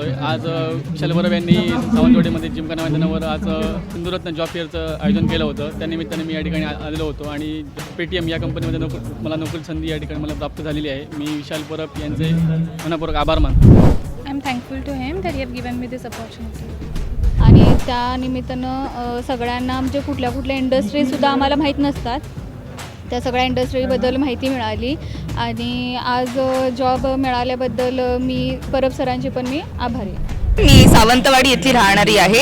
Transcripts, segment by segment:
विशाल बरब यांनी सावंतवाडीमध्ये जिमखाना मैदानावर आज सिंधुरत्न जॉब फेअरचं आयोजन केलं होतं. त्यानिमित्ताने मी या ठिकाणी आलेलो होतो आणि पेटीएम या कंपनीमध्ये नोकरी मला नोकरी संधी या ठिकाणी मला प्राप्त झालेली आहे. मी विशाल परब यांचे मनापूर्वक आभार मानतो. I'm thankful to him that he have given me this opportunity. आणि त्या निमित्तानं सगळ्यांना म्हणजे कुठल्या कुठल्या इंडस्ट्रीजसुद्धा आम्हाला माहीत नसतात. त्या सगळ्या इंडस्ट्रीबद्दल माहिती मिळाली. आणि आज जॉब मिळाल्याबद्दल मी परब सरांची पण मी आभारी आहे. मी सावंतवाडी येथील राहणारी आहे.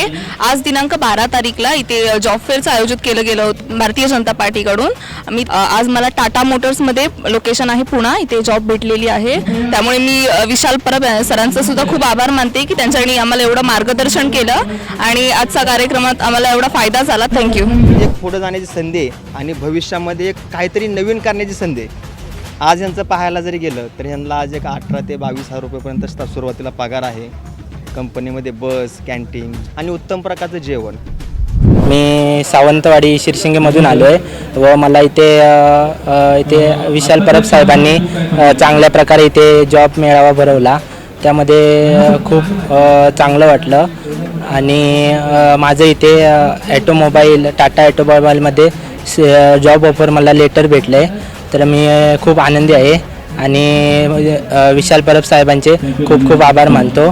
आज दिनांक बारा तारीखला इथे जॉब फेअरचं आयोजित केलं गेलं होतं भारतीय जनता पार्टीकडून. मी आज मला टाटा मोटर्समध्ये लोकेशन आहे पुणा इथे जॉब भेटलेली आहे. त्यामुळे मी विशाल परब सरांचं सुद्धा खूप आभार मानते की त्यांच्यानी आम्हाला एवढं मार्गदर्शन केलं आणि आजचा कार्यक्रमात आम्हाला एवढा फायदा झाला. थँक्यू एक पुढं जाण्याची संधी आहे आणि भविष्यामध्ये एक काहीतरी नवीन करण्याची संधी आहे. आज यांचं पाहायला जरी गेलं तर यांना आज एक अठरा ते बावीस हजार रुपयेपर्यंत सुरुवातीला पगार आहे. कंपनीमध्ये बस कॅन्टीन आणि उत्तम प्रकारचं जेवण. मी सावंतवाडी शिरशिंगेमधून आलो आहे व मला इथे इथे विशाल परब साहेबांनी चांगल्या प्रकारे इथे जॉब मेळावा भरवला. त्यामध्ये खूप चांगलं वाटलं. आणि माझं इथे ॲटोमोबाईल टाटा ॲटोमोबाईलमध्ये जॉब ऑफर मला लेटर भेटलं. आहे तर मी खूप आनंदी आहे. आणि म्हणजे, विशाल परब साहेबांचे खूप खूप आभार मानतो.